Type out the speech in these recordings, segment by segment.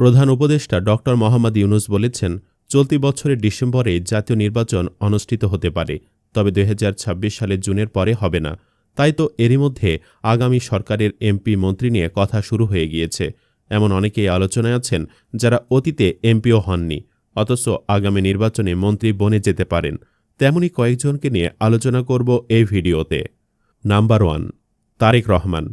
প্রধান উপদেষ্টা ড মোহাম্মদ ইউনুস বলেছেন, চলতি বছরের ডিসেম্বরে জাতীয় নির্বাচন অনুষ্ঠিত হতে পারে, তবে দুই সালের জুনের পরে হবে না। তাই তো এরই মধ্যে আগামী সরকারের এমপি মন্ত্রী নিয়ে কথা শুরু হয়ে গিয়েছে। এমন অনেকেই আলোচনায় আছেন যারা অতীতে এমপিও হননি, অথচ আগামী নির্বাচনে মন্ত্রী বনে যেতে পারেন। তেমনি কয়েকজনকে নিয়ে আলোচনা করব এই ভিডিওতে। Number one, Tarique Rahman.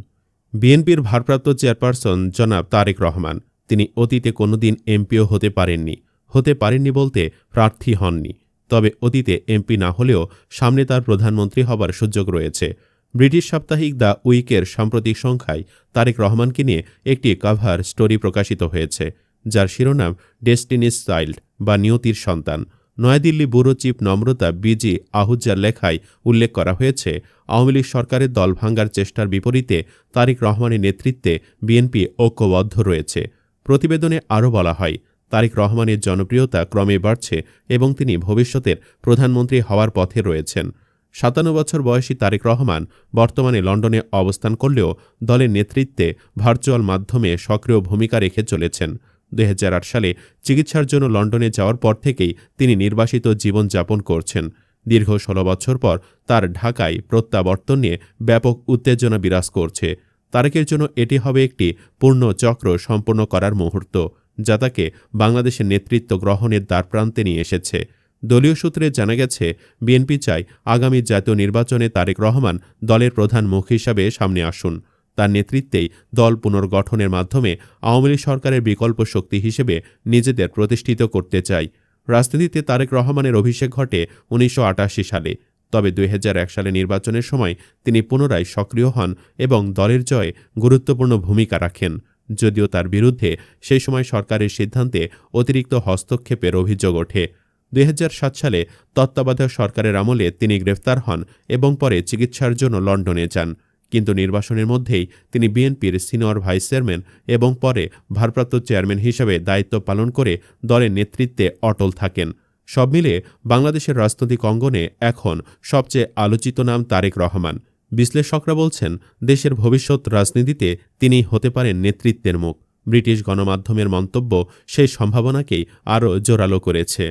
বিএনপির ভারপ্রাপ্ত চেয়ারপারসন জনাব তারেক রহমান। তিনি অতীতে কোনোদিন এমপিও হতে পারেননি। হতে পারেননি বলতে প্রার্থী হননি। তবে অতীতে এমপি না হলেও সামনে তার প্রধানমন্ত্রী হবার সুযোগ রয়েছে। ব্রিটিশ সাপ্তাহিক দ্য উইকের সাম্প্রতিক সংখ্যায় তারেক রহমানকে নিয়ে একটি কাভার স্টোরি প্রকাশিত হয়েছে, যার শিরোনাম ডেস্টিনিস চাইল্ড বা নিয়তির সন্তান। নয়াদিল্লি ব্যুরো চিফ নম্রতা বিজি আহুজার লেখায় উল্লেখ করা হয়েছে, আওয়ামী লীগ সরকারের দল ভাঙ্গার চেষ্টার বিপরীতে তারেক রহমানের নেতৃত্বে বিএনপি ঐক্যবদ্ধ রয়েছে। প্রতিবেদনে আরও বলা হয়, তারেক রহমানের জনপ্রিয়তা ক্রমে বাড়ছে এবং তিনি ভবিষ্যতের প্রধানমন্ত্রী হওয়ার পথে রয়েছেন। সাতান্ন বছর বয়সী তারেক রহমান বর্তমানে লন্ডনে অবস্থান করলেও দলের নেতৃত্বে ভার্চুয়াল মাধ্যমে সক্রিয় ভূমিকা রেখে চলেছেন। দুই হাজার আট সালে চিকিৎসার জন্য লন্ডনে যাওয়ার পর থেকেই তিনি নির্বাসিত জীবনযাপন করছেন। দীর্ঘ ষোলো বছর পর তার ঢাকায় প্রত্যাবর্তন নিয়ে ব্যাপক উত্তেজনা বিরাজ করছে। তারেকের জন্য এটি হবে একটি পূর্ণ চক্র সম্পন্ন করার মুহূর্ত, যা তাকে বাংলাদেশের নেতৃত্ব গ্রহণের দ্বারপ্রান্তে নিয়ে এসেছে। দলীয় সূত্রে জানা গেছে, বিএনপি চায় আগামী জাতীয় নির্বাচনে তারেক রহমান দলের প্রধান মুখ হিসাবে সামনে আসুন। তার নেতৃত্বেই দল পুনর্গঠনের মাধ্যমে আওয়ামী লীগ সরকারের বিকল্প শক্তি হিসেবে নিজেদের প্রতিষ্ঠিত করতে চায়। রাজনীতিতে তারেক রহমানের অভিষেক ঘটে উনিশশো আটাশি সালে। তবে দুই হাজার এক সালে নির্বাচনের সময় তিনি পুনরায় সক্রিয় হন এবং দলের জয়ে গুরুত্বপূর্ণ ভূমিকা রাখেন। যদিও তার বিরুদ্ধে সেই সময় সরকারের সিদ্ধান্তে অতিরিক্ত হস্তক্ষেপের অভিযোগ ওঠে। দুই হাজার সাত সালে তত্ত্বাবধায়ক সরকারের আমলে তিনি গ্রেফতার হন এবং পরে চিকিৎসার জন্য লন্ডনে যান। কিন্তু নির্বাসনের মধ্যেই তিনি বিএনপির সিনিয়র ভাইস চেয়ারম্যান এবং পরে ভারপ্রাপ্ত চেয়ারম্যান হিসেবে দায়িত্ব পালন করে দলের নেতৃত্বে অটল থাকেন। সব মিলে বাংলাদেশের রাজনৈতিক অঙ্গনে এখন সবচেয়ে আলোচিত নাম তারেক রহমান। বিশ্লেষকরা বলছেন, দেশের ভবিষ্যৎ রাজনীতিতে তিনি হতে পারেন নেতৃত্বের মুখ। ব্রিটিশ গণমাধ্যমের মন্তব্য সেই সম্ভাবনাকেই আরও জোরালো করেছে।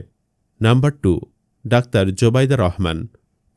Number two, doctor Zubaida Rahman.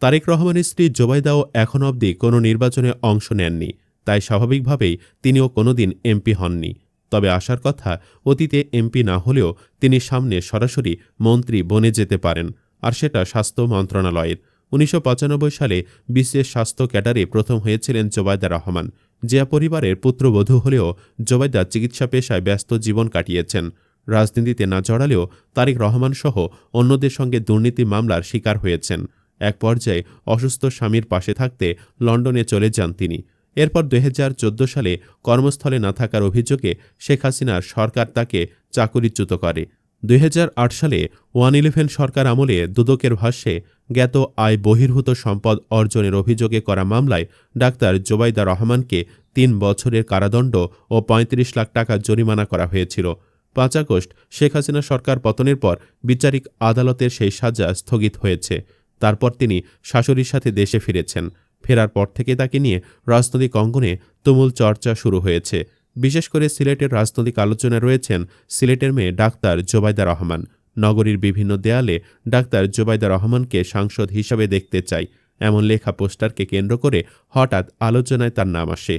Tarique রহমানের স্ত্রী জোবাইদাও এখন অবধি কোনো নির্বাচনে অংশ নেননি। তাই স্বাভাবিকভাবেই তিনিও কোনোদিন এমপি হননি। তবে আসার কথা, অতীতে এমপি না হলেও তিনি সামনে সরাসরি মন্ত্রী বনে যেতে পারেন। আর সেটা স্বাস্থ্য মন্ত্রণালয়ের। উনিশশো পঁচানব্বই সালে বিশ্বের স্বাস্থ্য ক্যাডারে প্রথম হয়েছিলেন জোবায়দা রহমান। জিয়া পরিবারের পুত্রবধূ হলেও জোবায়দা চিকিৎসা পেশায় ব্যস্ত জীবন কাটিয়েছেন। রাজনীতিতে না জড়ালেও তারেক রহমান সহ অন্যদের সঙ্গে দুর্নীতি মামলার শিকার হয়েছেন। এক পর্যায়ে অসুস্থ স্বামীর পাশে থাকতে লন্ডনে চলে যান তিনি। এরপর দুই হাজার চোদ্দ সালে কর্মস্থলে না থাকার অভিযোগে শেখ হাসিনার সরকার তাকে চাকরিচ্যুত করে। দুই হাজার আট সালে ওয়ান ইলেভেন সরকার আমলে দুদকের ভাষ্যে জ্ঞাত আয় বহির্ভূত সম্পদ অর্জনের অভিযোগে করা মামলায় ডাক্তার জোবাইদা রহমানকে তিন বছরের কারাদণ্ড ও ৩৫ লাখ টাকা জরিমানা করা হয়েছিল। পাঁচ আগস্ট শেখ হাসিনা সরকার পতনের পর বিচারিক আদালতের সেই সাজা স্থগিত হয়েছে। তারপর তিনি শাশুড়ির সাথে দেশে ফিরেছেন। ফেরার পর থেকে তাকে নিয়ে রাজনৈতিক অঙ্গনে তুমুল চর্চা শুরু হয়েছে। বিশেষ করে সিলেটের রাজনৈতিক আলোচনায় রয়েছেন সিলেটের মেয়ে ডাক্তার জোবাইদা রহমান। নগরীর বিভিন্ন দেয়ালে ডাক্তার জোবাইদা রহমানকে সাংসদ হিসাবে দেখতে চাই, এমন লেখা পোস্টারকে কেন্দ্র করে হঠাৎ আলোচনায় তার নাম আসে।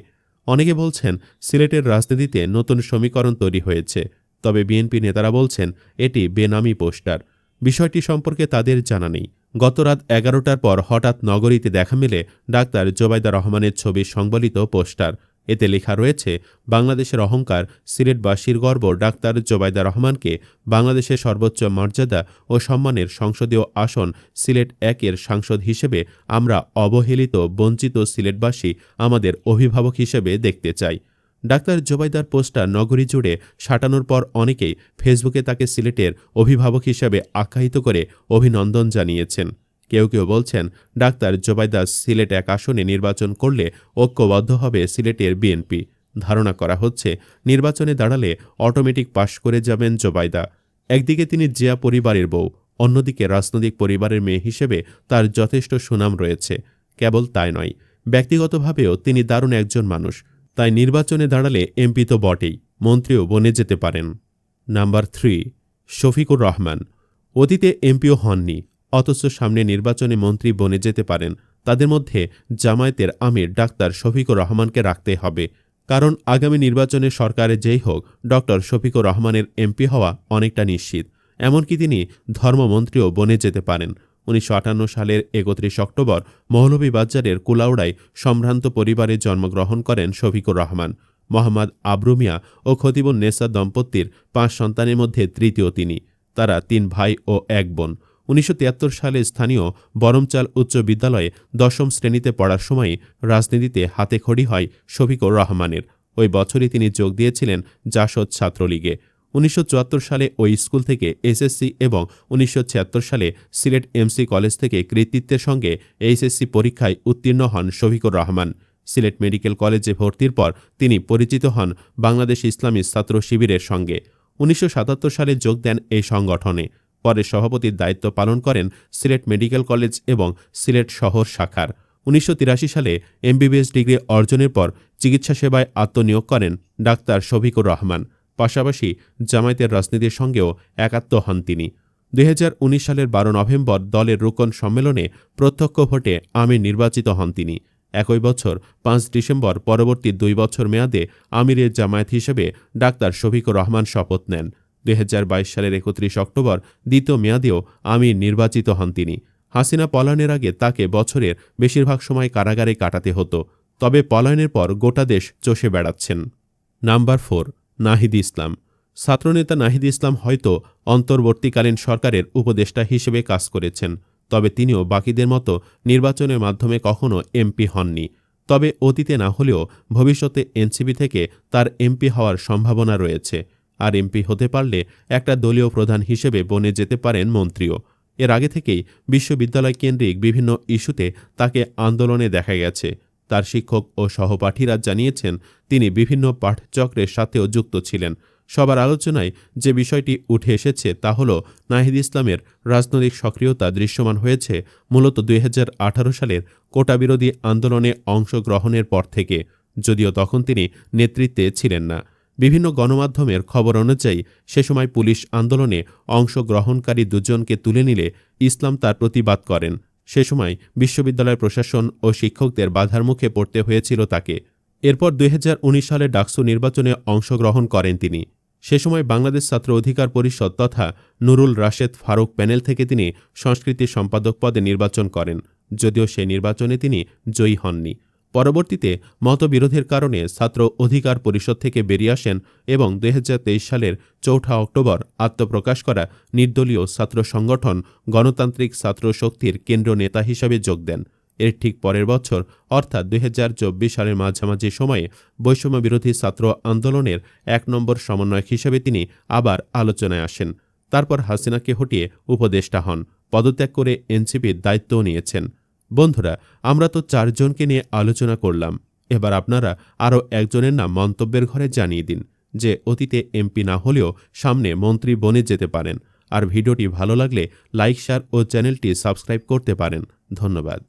অনেকে বলছেন, সিলেটের রাজনীতিতে নতুন সমীকরণ তৈরি হয়েছে, তবে বিএনপি নেতারা বলছেন, এটি বেনামি পোস্টার। বিষয়টি সম্পর্কে তাদের জানা নেই। গতরাত এগারোটার পর হঠাৎ নগরীতে দেখা মেলে ডাক্তার জোবাইদা রহমানের ছবি সংবলিত পোস্টার। এতে লেখা রয়েছে, বাংলাদেশের অহংকার সিলেটবাসীর গর্ব ডাক্তার জোবাইদা রহমানকে বাংলাদেশের সর্বোচ্চ মর্যাদা ও সম্মানের সংসদীয় আসন সিলেট একের সাংসদ হিসেবে আমরা অবহেলিত, বঞ্চিত সিলেটবাসী আমাদের অভিভাবক হিসেবে দেখতে চাই। ডাক্তার জোবাইদার পোস্টার নগরী জুড়ে সাটানোর পর অনেকেই ফেসবুকে তাকে সিলেটের অভিভাবক হিসেবে আখ্যায়িত করে অভিনন্দন জানিয়েছেন। কেউ কেউ বলছেন, ডাক্তার জোবাইদা সিলেট এক আসনে নির্বাচন করলে ঐক্যবদ্ধ হবে সিলেটের বিএনপি। ধারণা করা হচ্ছে, নির্বাচনে দাঁড়ালে অটোমেটিক পাশ করে যাবেন জোবাইদা। একদিকে তিনি জিয়া পরিবারের বউ, অন্যদিকে রাজনৈতিক পরিবারের মেয়ে হিসেবে তার যথেষ্ট সুনাম রয়েছে। কেবল তাই নয়, ব্যক্তিগতভাবেও তিনি দারুণ একজন মানুষ। তাই নির্বাচনে দাঁড়ালে এমপি তো বটেই, মন্ত্রীও বনে যেতে পারেন। Number three, Shafiqur Rahman. অতীতে এমপিও হননি, অথচ সামনে নির্বাচনে মন্ত্রী বনে যেতে পারেন, তাদের মধ্যে জামায়াতের আমির ডাক্তার শফিকুর রহমানকে রাখতে হবে। কারণ আগামী নির্বাচনে সরকারে যেই হোক, ডক্টর শফিকুর রহমানের এমপি হওয়া অনেকটা নিশ্চিত। এমনকি তিনি ধর্মমন্ত্রীও বনে যেতে পারেন। উনিশশো আটান্ন সালের একত্রিশ অক্টোবর মৌলভীবাজারের কুলাউড়ায় সম্ভ্রান্ত পরিবারে জন্মগ্রহণ করেন শফিকুর রহমান। মোহাম্মদ আবরু মিয়া ও খতিবুন নেসা দম্পতির পাঁচ সন্তানের মধ্যে তৃতীয় তিনি। তারা তিন ভাই ও এক বোন। উনিশশো তিয়াত্তর সালে স্থানীয় বরমচাল উচ্চ বিদ্যালয়ে দশম শ্রেণীতে পড়ার সময় রাজনীতিতে হাতে খড়ি হয় শফিকুর রহমানের। ওই বছরই তিনি যোগ দিয়েছিলেন জাসদ ছাত্রলীগে। উনিশশো চুয়াত্তর সালে ওই স্কুল থেকে এসএসসি এবং উনিশশো ছিয়াত্তর সালে সিলেট এমসি কলেজ থেকে কৃতিত্বের সঙ্গে এইচএসসি পরীক্ষায় উত্তীর্ণ হন শফিকুর রহমান। সিলেট মেডিকেল কলেজে ভর্তির পর তিনি পরিচিত হন বাংলাদেশ ইসলামী ছাত্র শিবিরের সঙ্গে। উনিশশো সাতাত্তর সালে যোগ দেন এই সংগঠনে। পরে সভাপতির দায়িত্ব পালন করেন সিলেট মেডিকেল কলেজ এবং সিলেট শহর শাখার। উনিশশো তিরাশি সালে এমবিবিএস ডিগ্রি অর্জনের পর চিকিৎসা সেবায় আত্মনিয়োগ করেন ডাক্তার শফিকুর রহমান। পাশাপাশি জামায়াতের রাজনীতির সঙ্গেও একাত্ম হন তিনি। দুই হাজার উনিশ সালের বারো নভেম্বর দলের রুকন সম্মেলনে প্রত্যক্ষ ভোটে আমির নির্বাচিত হন তিনি। একই বছর পাঁচ ডিসেম্বর পরবর্তী দুই বছর মেয়াদে আমিরের জামায়াত হিসেবে ডাক্তার শফিকুর রহমান শপথ নেন। দুই হাজার বাইশ সালের একত্রিশ অক্টোবর দ্বিতীয় মেয়াদেও আমির নির্বাচিত হন তিনি। হাসিনা পলায়নের আগে তাকে বছরের বেশিরভাগ সময় কারাগারে কাটাতে হতো। তবে পলায়নের পর গোটা দেশ চষে বেড়াচ্ছেন। Number four Nahid Islam. ছাত্রনেতা নাহিদ ইসলাম হয়তো অন্তর্বর্তীকালীন সরকারের উপদেষ্টা হিসেবে কাজ করেছেন, তবে তিনিও বাকিদের মতো নির্বাচনের মাধ্যমে কখনও এমপি হননি। তবে অতীতে না হলেও ভবিষ্যতে এনসিপি থেকে তার এমপি হওয়ার সম্ভাবনা রয়েছে। আর এমপি হতে পারলে একটা দলীয় প্রধান হিসেবে বনে যেতে পারেন মন্ত্রীও। এর আগে থেকেই বিশ্ববিদ্যালয় কেন্দ্রিক বিভিন্ন ইস্যুতে তাকে আন্দোলনে দেখা গেছে। তার শিক্ষক ও সহপাঠীরা জানিয়েছেন, তিনি বিভিন্ন পাঠচক্রের সাথেও যুক্ত ছিলেন। সবার আলোচনায় যে বিষয়টি উঠে এসেছে তা হল, নাহিদ ইসলামের রাজনৈতিক সক্রিয়তা দৃশ্যমান হয়েছে মূলত দুই হাজার আঠারো সালের কোটাবিরোধী আন্দোলনে অংশগ্রহণের পর থেকে, যদিও তখন তিনি নেতৃত্বে ছিলেন না। বিভিন্ন গণমাধ্যমের খবর অনুযায়ী, সে সময় পুলিশ আন্দোলনে অংশগ্রহণকারী দুজনকে তুলে নিলে ইসলাম তার প্রতিবাদ করেন। সে সময় বিশ্ববিদ্যালয়ের প্রশাসন ও শিক্ষকদের বাধার মুখে পড়তে হয়েছিল তাকে। এরপর দুই হাজার উনিশ সালে ডাকসু নির্বাচনে অংশগ্রহণ করেন তিনি। সে সময় বাংলাদেশ ছাত্র অধিকার পরিষদ তথা নুরুল রাশেদ ফারুক প্যানেল থেকে তিনি সংস্কৃতি সম্পাদক পদে নির্বাচন করেন, যদিও সে নির্বাচনে তিনি জয়ী হননি। পরবর্তীতে মতবিরোধের কারণে ছাত্র অধিকার পরিষদ থেকে বেরিয়ে আসেন এবং দুই হাজার তেইশ সালের চৌঠা অক্টোবর আত্মপ্রকাশ করা নির্দলীয় ছাত্র সংগঠন গণতান্ত্রিক ছাত্র শক্তির কেন্দ্র নেতা হিসাবে যোগ দেন। এর ঠিক পরের বছর, অর্থাৎ দুই হাজার চব্বিশ সালের মাঝামাঝি সময়ে বৈষম্য বিরোধী ছাত্র আন্দোলনের এক নম্বর সমন্বয়ক হিসেবে তিনি আবার আলোচনায় আসেন। তারপর হাসিনাকে হটিয়ে উপদেষ্টা হন। পদত্যাগ করে এনসিপির দায়িত্বও নিয়েছেন। বন্ধুরা, আমরা তো চারজনকে নিয়ে আলোচনা করলাম। এবার আপনারা আরও একজনের নাম মন্তব্যের ঘরে জানিয়ে দিন, যে অতীতে এমপি না হলেও সামনে মন্ত্রী বনে যেতে পারেন। আর ভিডিওটি ভালো লাগলে লাইক, শেয়ার ও চ্যানেলটি সাবস্ক্রাইব করতে পারেন। ধন্যবাদ।